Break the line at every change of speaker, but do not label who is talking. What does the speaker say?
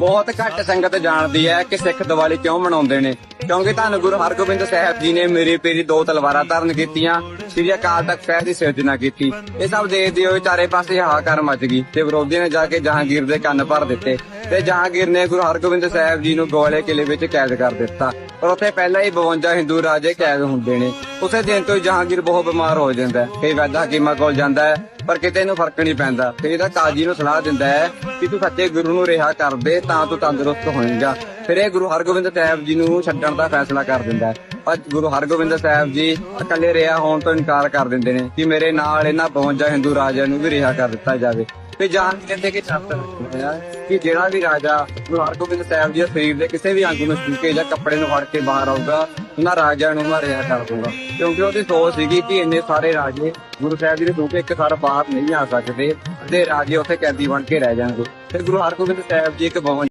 ਬਹੁਤ ਘੱਟ ਸੰਗਤ ਜਾਣਦੀ ਹੈ ਕਿ ਸਿੱਖ ਦੀਵਾਲੀ ਕਿਉਂ ਮਨਾਉਂਦੇ ਨੇ। ਕਿਉਂਕਿ ਧੰਨ ਗੁਰੂ ਹਰਗੋਬਿੰਦ ਸਾਹਿਬ ਜੀ ਨੇ ਮੇਰੀ ਪੀਰੀ ਦੋ ਤਲਵਾਰਾਂ ਧਾਰਨ ਕੀਤੀਆਂ, ਸ੍ਰੀ ਅਕਾਲ ਤਖਤ ਸਾਹਿਬ ਦੀ ਸਿਰਜਣਾ ਕੀਤੀ। ਇਹ ਸਭ ਦੇਖਦੇ ਹੋਏ ਚਾਰੇ ਪਾਸੇ ਹਾਹਾਕਾਰ ਮਚ ਗਈ ਤੇ ਵਿਰੋਧੀਆਂ ਨੇ ਜਾ ਕੇ ਜਹਾਂਗੀਰ ਦੇ ਕੰਨ ਭਰ ਦਿੱਤੇ। ਤੇ ਜਹਾਂਗੀਰ ਨੇ ਗੁਰੂ ਹਰਗੋਬਿੰਦ ਸਾਹਿਬ ਜੀ ਨੂੰ ਗੋਲੇ ਕਿਲੇ ਵਿੱਚ ਕੈਦ ਕਰ ਦਿੱਤਾ। ਪਰ ਉੱਥੇ ਪਹਿਲਾਂ ਹੀ 52 ਹਿੰਦੂ ਰਾਜੇ ਕੈਦ ਹੁੰਦੇ ਨੇ। ਉਸੇ ਦਿਨ ਤੋਂ ਹੀ ਜਹਾਂਗੀਰ ਬਹੁਤ ਬਿਮਾਰ ਹੋ ਜਾਂਦਾ ਹੈ। ਕਈ ਵੈਦਾ ਹਕੀਮਾਂ ਕੋਲ ਜਾਂਦਾ ਹੈ, ਪਰ ਕਿਤੇ ਇਹਨੂੰ ਫ਼ਰਕ ਨਹੀਂ ਪੈਂਦਾ। ਫਿਰ ਇਹਦਾ ਕਾਜੀ ਨੂੰ ਸਲਾਹ ਦਿੰਦਾ ਹੈ ਕਿ ਤੂੰ ਸੱਚੇ ਗੁਰੂ ਨੂੰ ਰਿਹਾ ਕਰ ਦੇ, ਤਾਂ ਤੂੰ ਤੰਦਰੁਸਤ ਹੋਏਗਾ। ਫਿਰ ਇਹ ਗੁਰੂ ਹਰਗੋਬਿੰਦ ਸਾਹਿਬ ਜੀ ਨੂੰ ਛੱਡਣ ਦਾ ਫੈਸਲਾ ਕਰ ਦਿੰਦਾ ਹੈ। ਪਰ ਗੁਰੂ ਹਰਗੋਬਿੰਦ ਸਾਹਿਬ ਜੀ ਇਕੱਲੇ ਰਿਹਾ ਹੋਣ ਤੋਂ ਇਨਕਾਰ ਕਰ ਦਿੰਦੇ ਨੇ ਕਿ ਮੇਰੇ ਨਾਲ ਇਹਨਾਂ 52 ਹਿੰਦੂ ਰਾਜਿਆਂ ਨੂੰ ਵੀ ਰਿਹਾ ਕਰ ਦਿੱਤਾ ਜਾਵੇ। ਤੇ ਜਾਣ ਕਹਿੰਦੇ ਕਿ ਸ਼ਰਤ ਰੱਖਦੇ ਕਿ ਜਿਹੜਾ ਵੀ ਰਾਜਾ ਗੁਰੂ ਹਰਗੋਬਿੰਦ ਸਾਹਿਬ ਜੀ ਦੇ ਸਰੀਰ ਦੇ ਕਿਸੇ ਵੀ ਅੰਗ ਨੂੰ ਛੂਕੇ ਜਾਂ ਕੱਪੜੇ ਨੂੰ ਫੜ ਕੇ ਬਾਹਰ ਆਊਗਾ, ਉਹਨਾਂ ਰਾਜਿਆਂ ਨੂੰ ਮੈਂ ਰਿਹਾ ਕਰ ਦੂੰਗਾ ਕਿਉਂਕਿ ਉਹਦੀ ਸੋਚ ਸੀਗੀ ਕਿ ਇੰਨੇ ਸਾਰੇ ਰਾਜੇ ਗੁਰੂ ਸਾਹਿਬ ਜੀ ਦੇ ਛੂ ਇੱਕ ਸਾਰ ਬਾਹਰ ਨਹੀਂ ਆ ਸਕਦੇ ਤੇ ਰਾਜੇ ਉੱਥੇ ਕੈਦੀ ਬਣ ਕੇ ਰਹਿ ਜਾਣਗੇ। ਤੇ ਗੁਰੂ ਹਰਗੋਬਿੰਦ ਸਾਹਿਬ ਜੀ ਇੱਕ 52